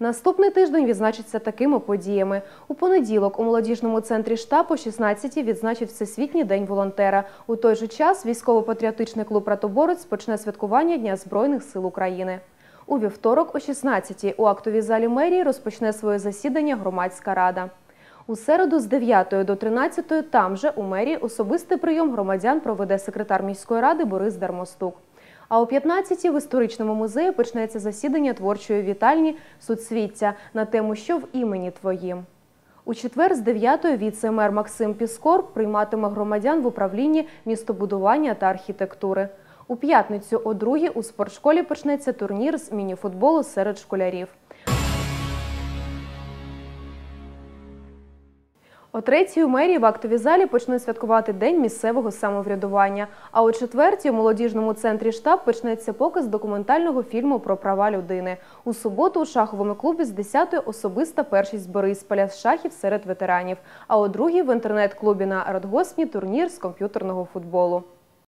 Наступний тиждень відзначиться такими подіями. У понеділок у молодіжному центрі штаб о 16-ті відзначить Всесвітній день волонтера. У той же час військово-патріотичний клуб «Ратоборець» почне святкування Дня Збройних сил України. У вівторок о 16-ті у актовій залі мерії розпочне своє засідання громадська рада. У середу з 9 до 13 там же у мерії особистий прийом громадян проведе секретар міської ради Борис Дармостук. А о 15-ті в історичному музеї почнеться засідання творчої вітальні «Суцвіття» на тему «Що в імені твоїм?». У четвер з 9-ї віце-мер Максим Піскор прийматиме громадян в управлінні містобудування та архітектури. У п'ятницю о 2-й у спортшколі почнеться турнір з мініфутболу серед школярів. О третій у мерії в актовій залі почнуть святкувати День місцевого самоврядування. А о четвертій у молодіжному центрі штаб почнеться показ документального фільму про права людини. У суботу у шаховому клубі з 10-ї особиста першість Борисполя з шахів серед ветеранів. А о другій в інтернет-клубі на Радгоспні турнір з комп'ютерного футболу.